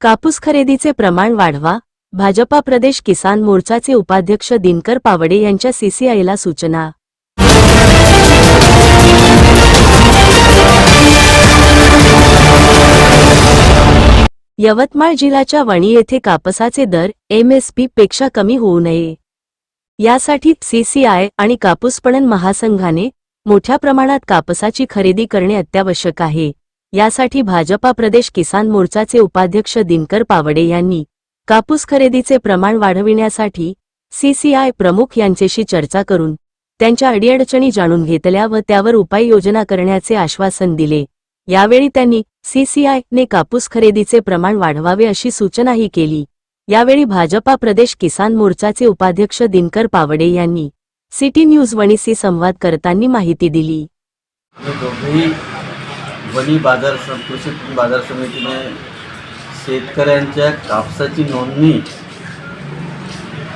कापूस खरेदीचे प्रमाण वाढवा भाजपा प्रदेश किसान मोर्चाचे उपाध्यक्ष दिनकर पावडे यांच्या सीसीआयला सूचना. यवतमाळ जिल्ह्याच्या वणी येथे कापसाचे दर एमएसपी पेक्षा कमी होऊ नये. यासाठी सीसीआय आणि कापूस पणन महासंघाने मोठ्या प्रमाणात कापसाची खरेदी करणे अत्यावश्यक आहे. यासाठी भाजपा प्रदेश किसान मोर्चाचे उपाध्यक्ष दिनकर पावडे यांनी कापूस खरेदीचे प्रमाण वाढविण्यासाठी सीसीआय प्रमुख यांच्याशी चर्चा करून त्यांच्या अडीअडचणी जाणून घेतल्या व त्यावर उपाययोजना करण्याचे आश्वासन दिले. यावेळी त्यांनी सीसीआयने कापूस खरेदीचे प्रमाण वाढवावे अशी सूचनाही केली. यावेळी भाजपा प्रदेश किसान मोर्चाचे उपाध्यक्ष दिनकर पावडे यांनी सिटी न्यूज वणीसी संवाद करताना माहिती दिली. वणी बाजार सम कृषी बाजार समितीने शेतकऱ्यांच्या कापसाची नोंदणी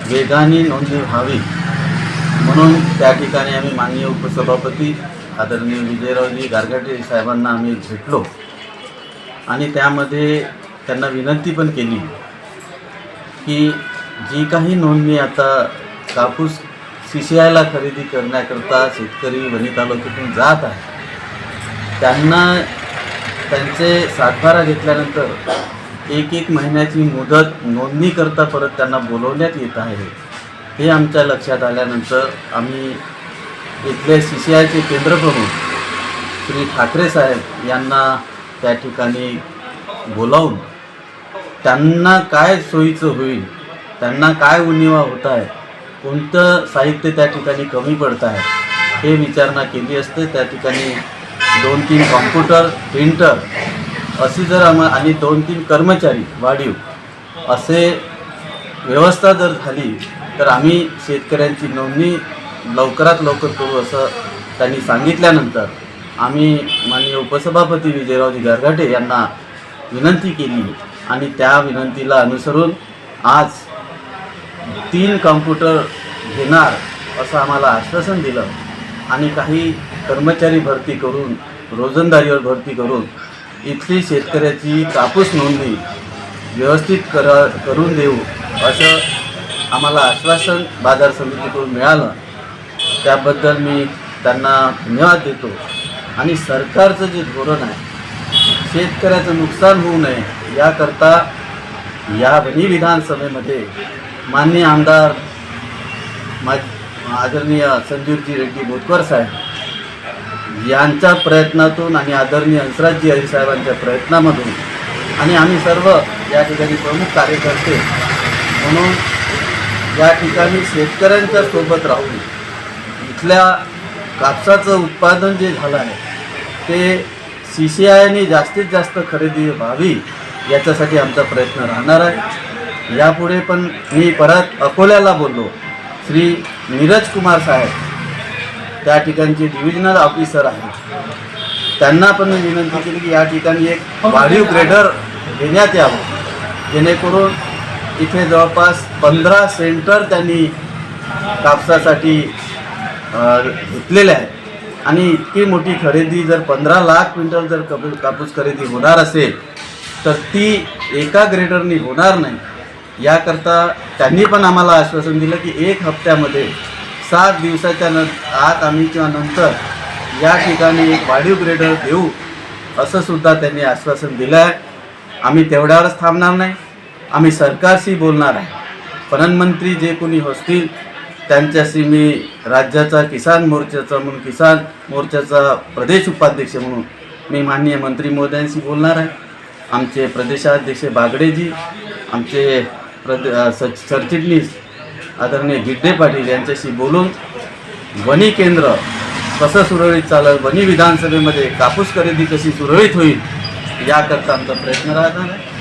वेगाने नोंदणी व्हावी म्हणून त्या ठिकाणी आम्ही माननीय उपसभापती आदरणीय विजयरावजी गारगाटे साहेबांना आम्ही भेटलो. आणि त्यामध्ये त्यांना विनंती पण केली की जी काही नोंदणी आता कापूस सी सी आयला खरेदी करण्याकरता शेतकरी वणी तालुक्यातून जात आहे त्यांना त्यांचे सातबारा घेतल्यानंतर एक एक महिन्याची मुदत नोंदणीकरता परत त्यांना बोलवण्यात येत आहे. हे आमच्या लक्षात आल्यानंतर आम्ही इथले सी सी आयचे केंद्रप्रमुख श्री ठाकरे साहेब यांना त्या ठिकाणी बोलावून त्यांना काय सोयीचं होईल त्यांना काय उणिवा होत आहे कोणतं साहित्य त्या ठिकाणी कमी पडत आहे हे विचारणा केली असते. त्या ठिकाणी दोन तीन कॉम्प्युटर प्रिंटर अशी जर आम्हा आणि दोन तीन कर्मचारी वाढीव असे व्यवस्था जर झाली तर आम्ही शेतकऱ्यांची नोंदणी लवकरात लवकर करू असं त्यांनी सांगितल्यानंतर आम्ही माननीय उपसभापती विजयरावजी गारघाटे यांना विनंती केली आणि त्या विनंतीला अनुसरून आज तीन कॉम्प्युटर घेणार असं आम्हाला आश्वासन दिलं आणि काही कर्मचारी भरती करून रोजंदारीवर भरती करून इथली शेतकऱ्याची कापूस नोंदणी व्यवस्थित कर करून देऊ असं आम्हाला आश्वासन बाजार समितीकडून मिळालं. त्याबद्दल मी त्यांना धन्यवाद देतो. आणि सरकारचं जे धोरण आहे शेतकऱ्याचं नुकसान होऊ नये याकरता या वनी विधानसभेमध्ये मान्य आमदार मा आदरणीय संजीवजी रेड्डी बोतकर साहेब यांच्या प्रयत्नातून आणि आदरणीय हंसराजजी हरीसाहेबांच्या प्रयत्नामधून आणि आम्ही सर्व या ठिकाणी प्रमुख कार्यकर्ते म्हणून या ठिकाणी शेतकऱ्यांच्या सोबत राहून इथल्या कापसाचं उत्पादन जे झालं आहे ते सी सी आयने जास्तीत जास्त खरेदी व्हावी याच्यासाठी आमचा प्रयत्न राहणार आहे. यापुढे पण मी परत अकोल्याला बोललो. श्री नीरज कुमार साहेब त्या ठिकाणचे डिव्हिजनल ऑफिसर आहेत त्यांना पण मी विनंती केली की या ठिकाणी एक वाढीव ग्रेडर देण्यात यावं. जेणेकरून इथे जवळपास पंधरा सेंटर त्यांनी कापसासाठी घेतलेले आहेत. आणि इतकी मोठी खरेदी जर पंधरा लाख क्विंटल जर कपू कापूस खरेदी होणार असेल तर ती एका ग्रेडरनी होणार नाही. याकरता त्यांनी पण आम्हाला आश्वासन दिलं की एक हप्त्यामध्ये सात दिवसाच्या न आत आम्ही किंवा नंतर या ठिकाणी एक वाढीव ग्रेडर देऊ असं सुद्धा त्यांनी आश्वासन दिलं आहे आम्ही तेवढ्यावरच थांबणार नाही. आम्ही सरकारशी बोलणार आहे. पणन जे कोणी असतील त्यांच्याशी मी राज्याचा किसान मोर्चाचा म्हणून किसान मोर्चाचा प्रदेश उपाध्यक्ष म्हणून मी माननीय मंत्री महोदयांशी बोलणार आहे. आमचे प्रदेशाध्यक्ष बागडेजी आमचे प्रद सरचिटणीस आदरणीय गिड्डे पाटील यांच्याशी बोलून वनी केंद्र कसं सुरळीत चालेल वनी विधानसभेमध्ये कापूस खरेदी कशी सुरळीत होईल याकरता आमचा प्रयत्न राहणार आहे.